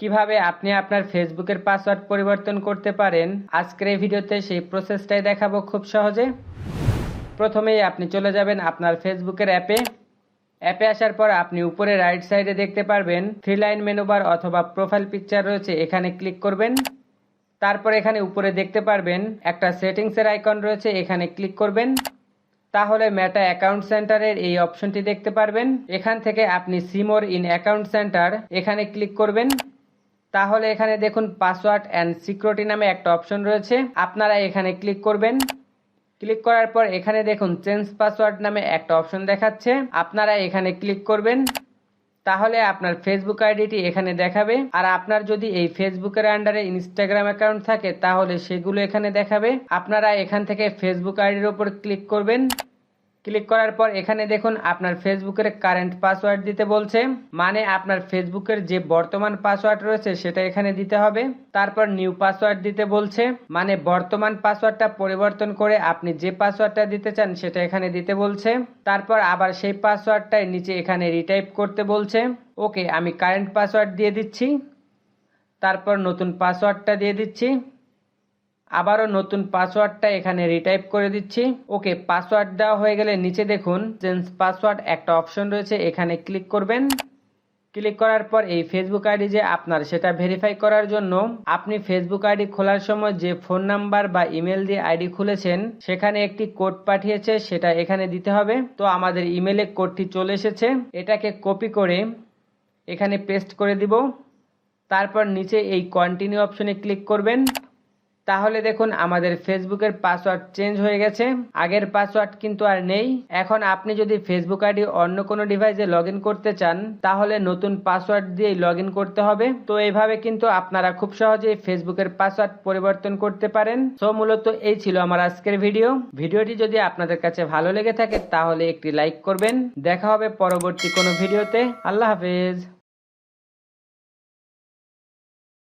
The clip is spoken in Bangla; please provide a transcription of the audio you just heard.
কীভাবে আপনি আপনার ফেসবুকের পাসওয়ার্ড পরিবর্তন করতে পারেন? আজকের এই ভিডিওতে সেই প্রসেসটাই দেখাবো খুব সহজে। প্রথমেই আপনি চলে যাবেন আপনার ফেসবুকের অ্যাপে। অ্যাপে আসার পর আপনি উপরে রাইট সাইডে দেখতে পারবেন থ্রি লাইন মেনু বার অথবা প্রোফাইল পিকচার রয়েছে, এখানে ক্লিক করবেন। তারপর এখানে উপরে দেখতে পারবেন একটা সেটিংসের আইকন রয়েছে, এখানে ক্লিক করবেন। তাহলে মেটা অ্যাকাউন্ট সেন্টারের এই অপশনটি দেখতে পারবেন। এখান থেকে আপনি সিমোর ইন অ্যাকাউন্ট সেন্টার এখানে ক্লিক করবেন। তাহলে এখানে দেখুন পাসওয়ার্ড অ্যান্ড সিকিউরিটি নামে একটা অপশন রয়েছে। আপনারা এখানে ক্লিক করবেন। ক্লিক করার পর এখানে দেখুন চেঞ্জ পাসওয়ার্ড নামে একটা অপশন দেখাচ্ছে। আপনারা এখানে ক্লিক করবেন। তাহলে আপনার ফেসবুক আইডিটি এখানে দেখাবে। আর আপনার যদি এই ফেসবুকের আন্ডারে ইনস্টাগ্রাম অ্যাকাউন্ট থাকে, তাহলে সেগুলো এখানে দেখাবে। আপনারা এখান থেকে ফেসবুক আইডির ওপর ক্লিক করবেন। ক্লিক করার পর এখানে দেখুন আপনার ফেসবুকের কারেন্ট পাসওয়ার্ড দিতে বলছে। মানে আপনার ফেসবুকের যে বর্তমান পাসওয়ার্ড রয়েছে সেটা এখানে দিতে হবে। তারপর নিউ পাসওয়ার্ড দিতে বলছে। মানে বর্তমান পাসওয়ার্ডটা পরিবর্তন করে আপনি যে পাসওয়ার্ডটা দিতে চান সেটা এখানে দিতে বলছে। তারপর আবার সেই পাসওয়ার্ডটাই নিচে এখানে রিটাইপ করতে বলছে। ওকে, আমি কারেন্ট পাসওয়ার্ড দিয়ে দিচ্ছি। তারপর নতুন পাসওয়ার্ডটা দিয়ে দিচ্ছি। আবারও নতুন পাসওয়ার্ডটা এখানে রিটাইপ করে দিচ্ছি। ওকে, পাসওয়ার্ড দেওয়া হয়ে গেলে নিচে দেখুন চেঞ্জ পাসওয়ার্ড একটা অপশন রয়েছে, এখানে ক্লিক করবেন। ক্লিক করার পর এই ফেসবুক আইডি যে আপনার, সেটা ভেরিফাই করার জন্য আপনি ফেসবুক আইডি খোলার সময় যে ফোন নাম্বার বা ইমেল দিয়ে আইডি খুলেছেন, সেখানে একটি কোড পাঠিয়েছে, সেটা এখানে দিতে হবে। তো আমাদের ইমেলে কোডটি চলে এসেছে। এটাকে কপি করে এখানে পেস্ট করে দিব। তারপর নিচে এই কন্টিনিউ অপশনে ক্লিক করবেন। তাহলে দেখুন, আমাদের ফেসবুকের পাসওয়ার্ড চেঞ্জ হয়ে গেছে। আগের পাসওয়ার্ড কিন্তু আর নেই। এখন আপনি যদি ফেসবুক আইডি অন্য কোনো ডিভাইসে লগ করতে চান, তাহলে নতুন পাসওয়ার্ড দিয়ে লগ করতে হবে। তো এইভাবে কিন্তু আপনারা খুব সহজেই ফেসবুকের পাসওয়ার্ড পরিবর্তন করতে পারেন। সো মূলত এই ছিল আমার আজকের ভিডিও। ভিডিওটি যদি আপনাদের কাছে ভালো লেগে থাকে, তাহলে একটি লাইক করবেন। দেখা হবে পরবর্তী কোনো ভিডিওতে। আল্লাহ হাফেজ।